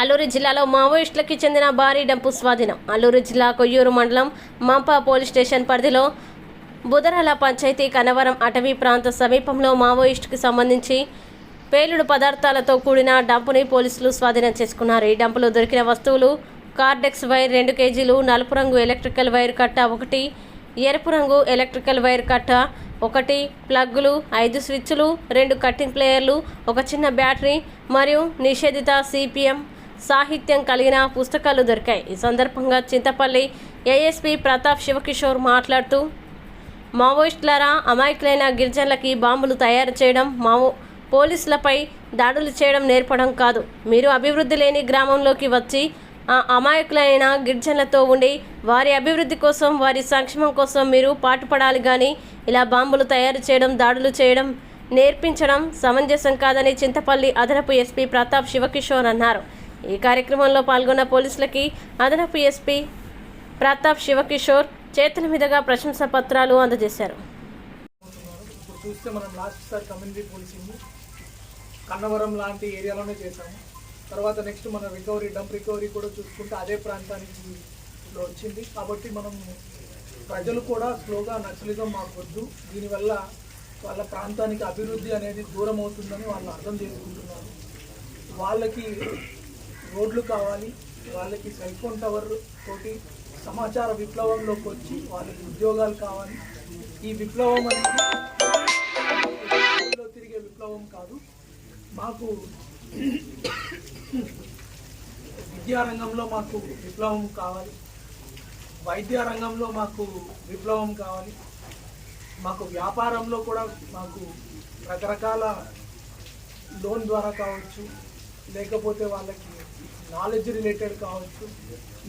అల్లూరు జిల్లాలో మావోయిస్టులకి చెందిన భారీ డంపు స్వాధీనం. అల్లూరు జిల్లా కొయ్యూరు మండలం మంపా పోలీస్ స్టేషన్ పరిధిలో బుధరాల పంచాయతీ కనవరం అటవీ ప్రాంత సమీపంలో మావోయిస్టుకి సంబంధించి పేలుడు పదార్థాలతో కూడిన డంపుని పోలీసులు స్వాధీనం చేసుకున్నారు. ఈ డంపులో దొరికిన వస్తువులు కార్డెక్స్ వైర్ రెండు కేజీలు నలుపు రంగు ఎలక్ట్రికల్ వైర్ కట్ట ఒకటి ఎరుపు రంగు ఎలక్ట్రికల్ వైర్ కట్ట ఒకటి ప్లగ్గులు ఐదు స్విచ్లు రెండు కట్టింగ్ ప్లేయర్లు ఒక చిన్న బ్యాటరీ మరియు నిషేధిత సిపిఎం సాహిత్యం కలిగిన పుస్తకాలు దొరికాయి. ఈ సందర్భంగా చింతపల్లి ఏఎస్పీ ప్రతాప్ శివకిషోర్ మాట్లాడుతూ మావోయిస్టులరా అమాయకులైన గిరిజనులకి బాంబులు తయారు చేయడం మావో పోలీసులపై దాడులు చేయడం నేర్పడం కాదు. మీరు అభివృద్ధి లేని గ్రామంలోకి వచ్చి ఆ అమాయకులైన గిరిజనులతో ఉండి వారి అభివృద్ధి కోసం వారి సంక్షేమం కోసం మీరు పాటుపడాలి కానీ ఇలా బాంబులు తయారు చేయడం దాడులు చేయడం నేర్పించడం సమంజసం కాదని చింతపల్లి అదనపు ఎస్పీ ప్రతాప్ శివకిషోర్ అన్నారు. ఈ కార్యక్రమంలో పాల్గొన్న పోలీసులకి అదనపు ఎస్పీ ప్రతాప్ శివకిషోర్ చేతుల మీదుగా ప్రశంసా పత్రాలు అందజేశారు. ఇప్పుడు చూస్తే మనం last sir community policing Kannavaram లాంటి ఏరియాలోనే చేశాము. తర్వాత నెక్స్ట్ మన రికవరీ డంప్ రికవరీ కూడా చూసుకుంటే అదే ప్రాంతానికి ఇప్పుడు వచ్చింది. కాబట్టి మనం ప్రజలు కూడా స్లోగా నక్సలిజం మాకు వద్దు దీనివల్ల వాళ్ళ ప్రాంతానికి అభివృద్ధి అనేది దూరం అవుతుందని వాళ్ళు అర్థం చేసుకుంటున్నారు. వాళ్ళకి రోడ్లు కావాలి వాళ్ళకి సెల్ ఫోన్ టవర్ తోటి సమాచార విప్లవంలోకి వచ్చి వాళ్ళకి ఉద్యోగాలు కావాలి. ఈ విప్లవం అనేది తిరిగే విప్లవం కాదు. మాకు విద్యారంగంలో మాకు విప్లవం కావాలి. వైద్య రంగంలో మాకు విప్లవం కావాలి. మాకు వ్యాపారంలో కూడా మాకు రకరకాల లోన్ ద్వారా కావచ్చు. లేకపోతే వాళ్ళకి నాలెడ్జ్ రిలేటెడ్ కావచ్చు.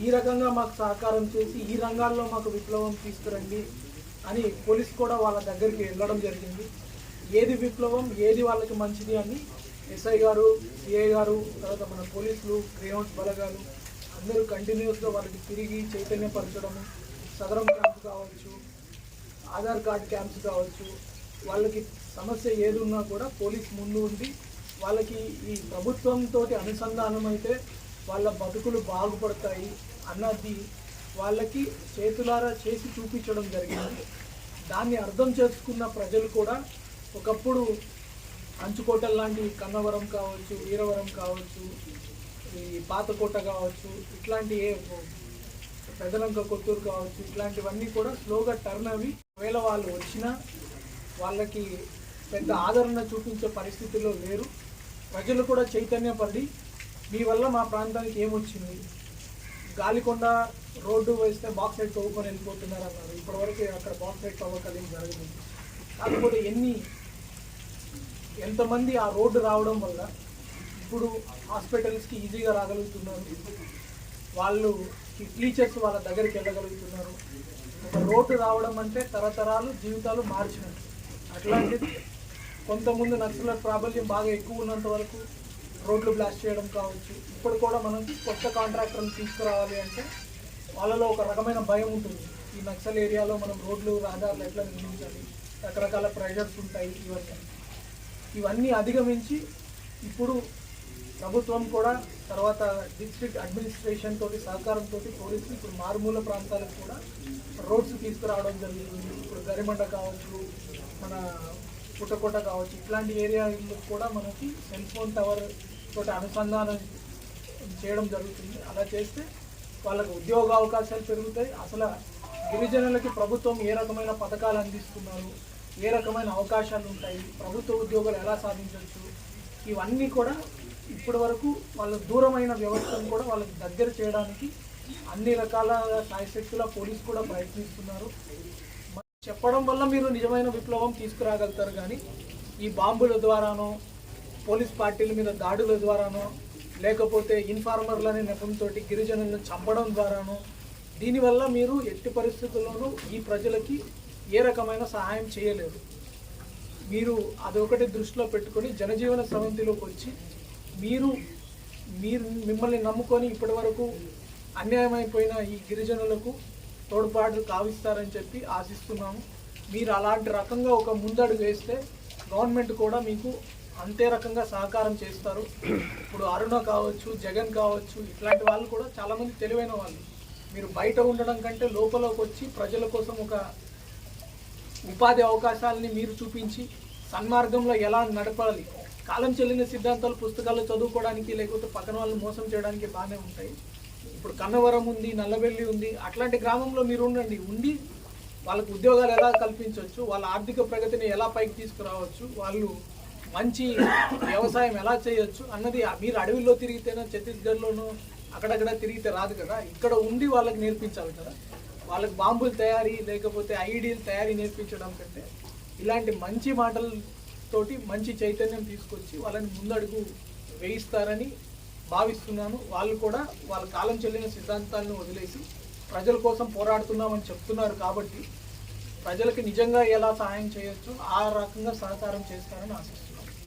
ఈ రకంగా మాకు సహకారం చేసి ఈ రంగాల్లో మాకు విప్లవం తీసుకురండి అని పోలీస్ కూడా వాళ్ళ దగ్గరికి వెళ్ళడం జరిగింది. ఏది విప్లవం ఏది వాళ్ళకి మంచిది అని ఎస్ఐ గారు సిఐ గారు తర్వాత మన పోలీసులు గ్రేహౌండ్స్ బలగాలు అందరూ కంటిన్యూస్గా వాళ్ళకి తిరిగి చైతన్యపరచడము సదరం క్యాంప్ కావచ్చు ఆధార్ కార్డ్ క్యాంప్స్ కావచ్చు వాళ్ళకి సమస్య ఏది ఉన్నా కూడా పోలీస్ ముందు ఉండి వాళ్ళకి ఈ ప్రభుత్వంతో అనుసంధానం అయితే వాళ్ళ బతుకులు బాగుపడతాయి అన్నది వాళ్ళకి చేతులారా చేసి చూపించడం జరిగింది. దాన్ని అర్థం చేసుకున్న ప్రజలు కూడా ఒకప్పుడు అంచుకోటలు లాంటి కన్నవరం కావచ్చు వీరవరం కావచ్చు ఈ పాతకోట కావచ్చు ఇట్లాంటి ఏ పెదలంక కొత్తూరు కావచ్చు ఇట్లాంటివన్నీ కూడా స్లోగా టర్న్ అవి. ఒకవేళ వాళ్ళు వచ్చినా వాళ్ళకి పెద్ద ఆదరణ చూపించే పరిస్థితుల్లో లేరు. ప్రజలు కూడా చైతన్యపడి మీ వల్ల మా ప్రాంతానికి ఏమొచ్చింది? గాలికొండ రోడ్డు వేస్తే బాక్స్ రైడ్ తవ్వుకొని వెళ్ళిపోతున్నారు అన్నారు. ఇప్పటివరకు అక్కడ బాక్స్ రైడ్ తవ్వకలేం ఏం జరగలేదు. కాకపోతే ఎన్ని ఎంతమంది ఆ రోడ్డు రావడం వల్ల ఇప్పుడు హాస్పిటల్స్కి ఈజీగా రాగలుగుతున్నారు? వాళ్ళు టీచర్స్ వాళ్ళ దగ్గరికి వెళ్ళగలుగుతున్నారు. ఒక రోడ్డు రావడం అంటే తరతరాలు జీవితాలు మార్చినట్టు. అట్లాంటిది కొంతమంది నక్సల ప్రాబల్యం బాగా ఎక్కువ ఉన్నంత వరకు రోడ్లు బ్లాస్ట్ చేయడం కావచ్చు. ఇప్పుడు కూడా మనం కొత్త కాంట్రాక్టర్ని తీసుకురావాలి అంటే వాళ్ళలో ఒక రకమైన భయం ఉంటుంది. ఈ నక్సల్ ఏరియాలో మనం రోడ్లు రహదారులు ఎట్లా నిర్మించాలి? రకరకాల ప్రెషర్స్ ఉంటాయి ఇవన్నీ ఇవన్నీ అధిగమించి ఇప్పుడు ప్రభుత్వం కూడా తర్వాత డిస్ట్రిక్ట్ అడ్మినిస్ట్రేషన్ తోటి సహకారంతో పోలీసులు ఇప్పుడు మారుమూల ప్రాంతాలకు కూడా రోడ్స్ తీసుకురావడం జరుగుతుంది ఇప్పుడు గరిమండ కావచ్చు మన పుట్టకోట కావచ్చు. ఇట్లాంటి ఏరియాలో కూడా మనకి సెల్ ఫోన్ టవర్ తోటి అనుసంధానం చేయడం జరుగుతుంది. అలా చేస్తే వాళ్ళకు ఉద్యోగ అవకాశాలు పెరుగుతాయి. అసలు గిరిజనులకి ప్రభుత్వం ఏ రకమైన పథకాలు అందిస్తున్నారు? ఏ రకమైన అవకాశాలు ఉంటాయి? ప్రభుత్వ ఉద్యోగాలు ఎలా సాధించవచ్చు? ఇవన్నీ కూడా ఇప్పటి వరకు వాళ్ళ దూరమైన వ్యవస్థను కూడా వాళ్ళకి దగ్గర చేయడానికి అన్ని రకాల సాయశక్తుల పోలీస్ కూడా ప్రయత్నిస్తున్నారు. చెప్పడం వల్ల మీరు నిజమైన విప్లవం తీసుకురాగలుగుతారు కానీ ఈ బాంబుల ద్వారానో పోలీస్ పార్టీల మీద దాడుల ద్వారానో లేకపోతే ఇన్ఫార్మర్లనే నెపంతో గిరిజనులను చంపడం ద్వారానో దీనివల్ల మీరు ఎట్టి పరిస్థితుల్లోనూ ఈ ప్రజలకి ఏ రకమైన సహాయం చేయలేరు మీరు అదొకటి దృష్టిలో పెట్టుకొని జనజీవన సమితిలోకి వచ్చి మీరు మీరు మిమ్మల్ని నమ్ముకొని ఇప్పటి వరకు అన్యాయమైపోయిన ఈ గిరిజనులకు తోడ్పాటు కావిస్తారని చెప్పి ఆశిస్తున్నాము. మీరు అలాంటి రకంగా ఒక ముందడుగు వేస్తే గవర్నమెంట్ కూడా మీకు అంతే రకంగా సహకారం చేస్తారు. ఇప్పుడు అరుణ కావచ్చు జగన్ కావచ్చు ఇట్లాంటి వాళ్ళు కూడా చాలామంది తెలివైన వాళ్ళు. మీరు బయట ఉండడం కంటే లోపలికి వచ్చి ప్రజల కోసం ఒక ఉపాధి అవకాశాలని మీరు చూపించి సన్మార్గంలో ఎలా నడపాలి కాలం చెల్లిన సిద్ధాంతాలు పుస్తకాలు చదువుకోవడానికి లేకపోతే పక్కన వాళ్ళని మోసం చేయడానికి బాగానే ఉంటాయి. ఇప్పుడు కన్నవరం ఉంది నల్లబెల్లి ఉంది అట్లాంటి గ్రామంలో మీరు ఉండండి. ఉండి వాళ్ళకు ఉద్యోగాలు ఎలా కల్పించవచ్చు వాళ్ళ ఆర్థిక ప్రగతిని ఎలా పైకి తీసుకురావచ్చు వాళ్ళు మంచి వ్యవసాయం ఎలా చేయొచ్చు అన్నది మీరు అడవిలో తిరిగితేనో ఛత్తీస్గఢ్లోనో అక్కడక్కడ తిరిగితే రాదు కదా. ఇక్కడ ఉండి వాళ్ళకి నేర్పించాలి కదా. వాళ్ళకి బాంబుల తయారీ లేకపోతే ఐడీల తయారీ నేర్పించడం కంటే ఇలాంటి మంచి మాటలతోటి మంచి చైతన్యం తీసుకొచ్చి వాళ్ళని ముందడుగు వేయిస్తారని భావిస్తున్నాను. వాళ్ళు కూడా వాళ్ళ కాలం చెల్లిన సిద్ధాంతాలను వదిలేసి ప్రజల కోసం పోరాడుతున్నామని చెప్తున్నారు కాబట్టి ప్రజలకి నిజంగా ఎలా సహాయం చేయొచ్చు ఆ రకంగా సహకారం చేస్తారని ఆశిస్తున్నాను.